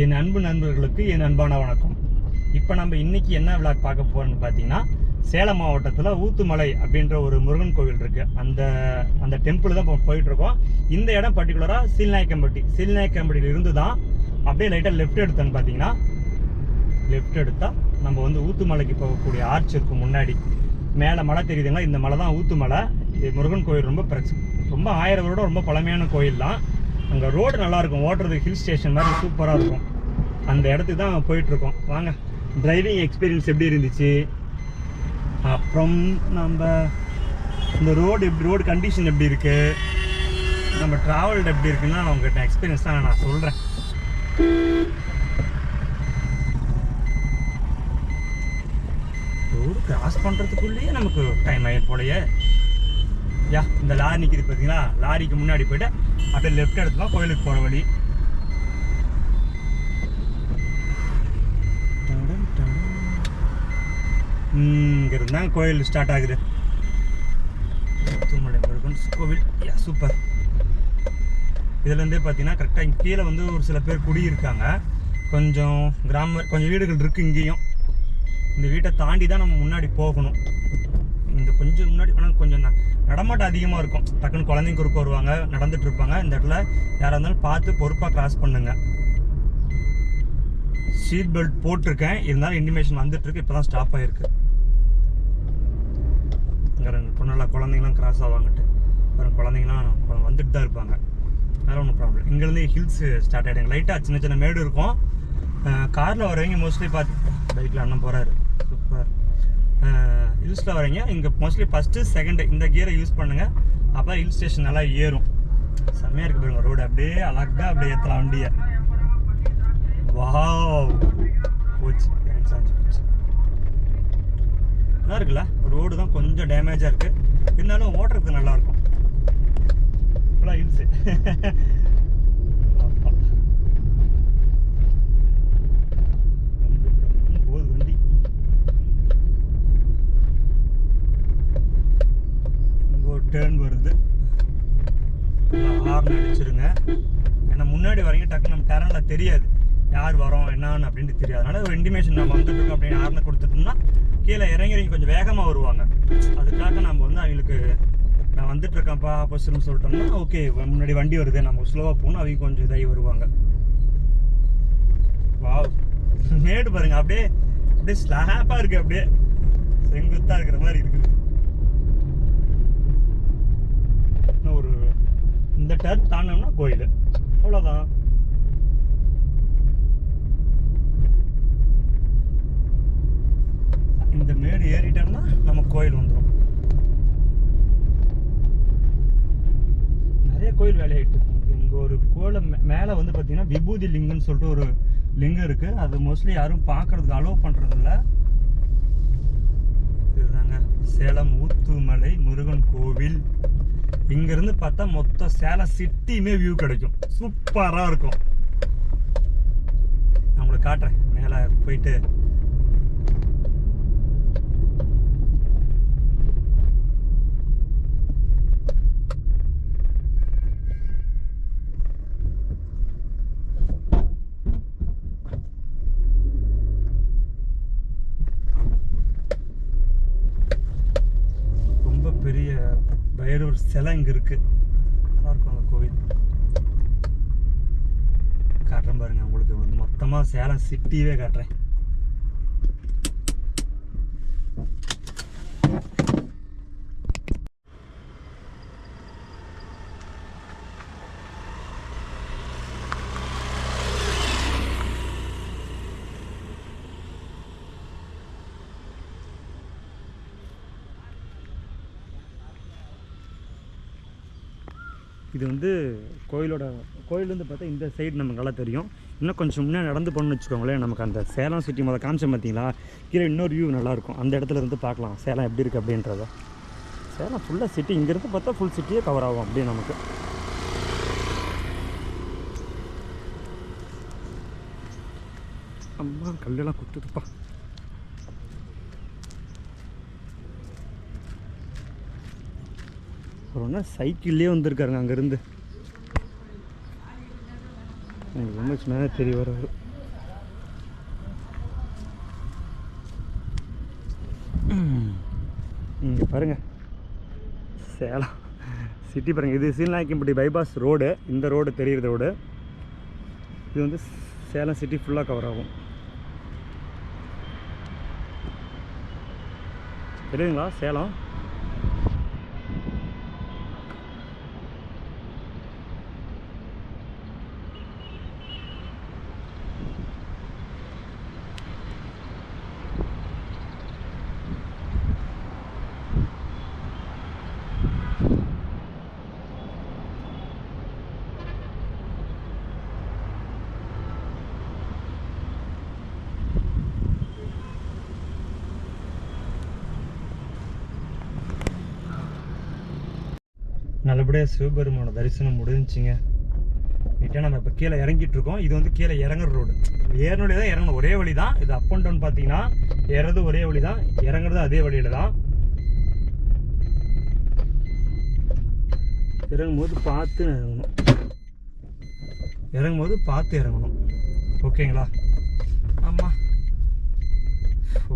என் அன்பு நண்பர்களுக்கு என் அன்பான வணக்கம். இப்போ நம்ம இன்னைக்கு என்ன விழாக் பார்க்க போகிறோம்னு பார்த்தீங்கன்னா சேலம் மாவட்டத்தில் ஊத்துமலை அப்படின்ற ஒரு முருகன் கோவில் இருக்குது அந்த அந்த டெம்பிள் தான் இப்போ போயிட்டுருக்கோம். இந்த இடம் பர்டிகுலராக சீல்நாயக்கம்பட்டி. சீல்நாயக்கம்பட்டியில் இருந்து தான் அப்படியே லைட்டாக லெஃப்ட் எடுத்தோன்னு பார்த்தீங்கன்னா லெஃப்ட் எடுத்தால் நம்ம வந்து ஊத்துமலைக்கு போகக்கூடிய ஆர்ச் இருக்கும் முன்னாடி. மேலே மலை தெரியுதுங்களா? இந்த மலை தான் ஊத்துமலை. இது முருகன் கோயில் ரொம்ப பிரச்ச ரொம்ப ஆயிரம் வருடம் ரொம்ப பழமையான கோயில் தான் அங்கே ரோடு நல்லாயிருக்கும் ஓட்டுறது ஹில் ஸ்டேஷன் மாதிரி சூப்பராக இருக்கும். அந்த இடத்துக்கு தான் போயிட்டுருக்கோம். வாங்க. டிரைவிங் எக்ஸ்பீரியன்ஸ் எப்படி இருந்துச்சு? அப்புறம் நம்ம இந்த ரோடு எப்படி ரோடு கண்டிஷன் எப்படி இருக்குது நம்ம ட்ராவல்டு எப்படி இருக்குன்னா நான் உங்ககிட்ட எக்ஸ்பீரியன்ஸ் தான் நான் சொல்கிறேன் ரோடு கிராஸ் பண்ணுறதுக்குள்ளேயே நமக்கு டைம் ஆகிடும் போலயே. யா இந்த லாரி நிற்கிது பார்த்தீங்களா லாரிக்கு முன்னாடி போயிட்டு அப்படியே லெஃப்ட் எடுத்தோம்னா கோயிலுக்கு போகிற வழி. இங்கே இருந்தால் கோயில் ஸ்டார்ட் ஆகுது. தூமலை முருகன் கோவில். யா சூப்பர் இதுலேருந்தே பார்த்தீங்கன்னா கரெக்டாக இங்கே கீழே வந்து ஒரு சில பேர் குடியிருக்காங்க. கொஞ்சம் கிராம கொஞ்சம் வீடுகள் இருக்குது இங்கேயும். இந்த வீட்டை தாண்டி தான் நம்ம முன்னாடி போகணும். இந்த கொஞ்சம் முன்னாடி ஆனால் கொஞ்சம் ந- நடமாட்டம் அதிகமாக இருக்கும். டக்குன்னு குழந்தைங்க குறுக்க வருவாங்க நடந்துட்டு இருப்பாங்க. இந்த இடத்துல யாராக இருந்தாலும் பார்த்து பொறுப்பாக கிராஸ் பண்ணுங்க. சீட் பெல்ட் போட்டிருக்கேன். இருந்தாலும் இன்டிமேஷன் வந்துட்டு இருக்கு. இப்போ தான் ஸ்டாப் ஆயிருக்கு பொண்ணெல்லாம் குழந்தைங்களாம் கிராஸ் ஆவாங்கட்டு அப்புறம் குழந்தைங்களாம் வந்துட்டு தான் இருப்பாங்க. வேறு ஒன்றும் ப்ராப்ளம் இங்கேருந்து ஹில்ஸ் ஸ்டார்ட் ஆகிடுங்க லைட்டாக சின்ன சின்ன மேடு இருக்கும். காரில் வரவங்க மோஸ்ட்லி பார்த்து பைக்கில் அண்ணன் போகிறாரு ஹில்ஸில் வரீங்க இங்கே மோஸ்ட்லி ஃபஸ்ட்டு செகண்டு இந்த கியரை யூஸ் பண்ணுங்கள் அப்போ ஹில் ஸ்டேஷன் நல்லா ஏறும். செம்மையாக இருக்கு பாருங்க ரோடு அப்படியே அழகாக அப்படியே ஏற்றலாம் வண்டியை. வாவ் போச்சு டான்ஸ் போச்சு. நல்லா இருக்குல்ல? ரோடு தான் கொஞ்சம் டேமேஜாக இருக்குது இருந்தாலும் ஓட்டுறதுக்கு நல்லா இருக்கும். ஃபுல்லாக ஹில்ஸு போகுது வண்டி இங்கே ஒரு டேர்ன் வருது ஹார்ன் அடிச்சிருங்க ஏன்னா முன்னாடி வரீங்க டக்கு நம்ம டேரனில் தெரியாது. யார் வரோம் என்னன்னு அப்படின்ட்டு தெரியாது. அதனால ஒரு இன்டிமேஷன் நம்ம வந்துட்டுருக்கோம் அப்படின்னு ஹார்னை கொடுத்துட்டோம்னா கீழே இறங்கி கொஞ்சம் வேகமாக வருவாங்க. அதுக்காக நம்ம வந்து அவங்களுக்கு நான் வந்துட்டு இருக்கேன்ப்பா ஆப்போசிட்னு சொல்லிட்டோம்னா ஓகே முன்னாடி வண்டி வருது நம்ம ஸ்லோவாக போகணும் அவங்க கொஞ்சம் இதாகி வருவாங்க. வாவ் மேடு பாருங்க அப்படியே அப்படியே ஸ்லாப்பாக இருக்கு அப்படியே. செங்குத்தாக இருக்கிற மாதிரி இருக்குது. இன்னும் ஒரு இந்த டர்ன் தாண்டோம்னா கோயில். அவ்வளோதான் இந்த மேடு ஏறிட்டோம்னா நம்ம கோயில் வந்துடும் நிறைய கோயில் வேலையாயிட்டு இருக்கு. இங்கே ஒரு கோயில மேலே வந்து பார்த்தீங்கன்னா விபூதி லிங்கம்னு சொல்லிட்டு ஒரு லிங்கம் இருக்குது அது மோஸ்ட்லி யாரும் பார்க்கறதுக்கு அலோவ் பண்ணுறதில்ல இதுதாங்க சேலம் ஊத்துமலை முருகன் கோவில். இங்கிருந்து பார்த்தா மொத்த சேலம் சிட்டியுமே வியூ கிடைக்கும். சூப்பராக இருக்கும். நம்மளுக்கு காட்டுறேன். மேலே போயிட்டு ரொம்ப பெரிய ஒரு சிலை இங்கே இருக்கு. நல்லா இருக்கும் அந்த கோவில். காட்டுறேன் பாருங்க உங்களுக்கு வந்து மொத்தமாக சேலம் சிட்டியவே காட்டுறேன். இது வந்து கோயிலோட கோயிலேருந்து பார்த்தா இந்த சைடு நமக்கு நல்லா தெரியும். இன்னும் கொஞ்சம் முன்னே நடந்து போகணும்னு வச்சுக்கோங்களேன் நமக்கு அந்த சேலம் சிட்டி முதல் காமிச்சோம் பார்த்தீங்களா? கீழே இன்னொரு வியூ நல்லாயிருக்கும் அந்த இடத்துல இருந்து பார்க்கலாம். சேலம் எப்படி இருக்குது அப்படின்றத. சேலம் ஃபுல்லாக சிட்டி இங்கேருந்து பார்த்தா ஃபுல் சிட்டியே கவர் ஆகும் அப்படியே நமக்கு. அம்மா கல்லெல்லாம் குத்துதுப்பா. ஒன்றா சைக்கிள்லேயே வந்திருக்காருங்க அங்கேருந்து. எனக்கு ரொம்ப மேலே தெரிய வர்றாரு. இங்கே பாருங்கள் சேலம். சிட்டி பாருங்கள் இது சீலநாயக்கம்பட்டி பைபாஸ் ரோடு இந்த ரோடு தெரிகிற ரோடு இது வந்து சேலம் சிட்டி ஃபுல்லாக கவர் ஆகும். தெரியுங்களா சேலம்? நல்லபடியாக சிவபெருமான தரிசனம் முடிஞ்சுங்க நீட்டாக நம்ம இப்போ கீழே இறங்கிட்டு இருக்கோம். இது வந்து கீழே இறங்குற ரோடு ஏறணுடைய தான் இறங்கணும் ஒரே வழி தான் இது அப் அண்ட் டவுன் பார்த்தீங்கன்னா ஏறது ஒரே வழி தான் இறங்குறது அதே வழியில் தான் இறங்கும்போது பார்த்து இறங்கணும். இறங்கும்போது பார்த்து இறங்கணும். ஓகேங்களா? ஆமாம் ஓ.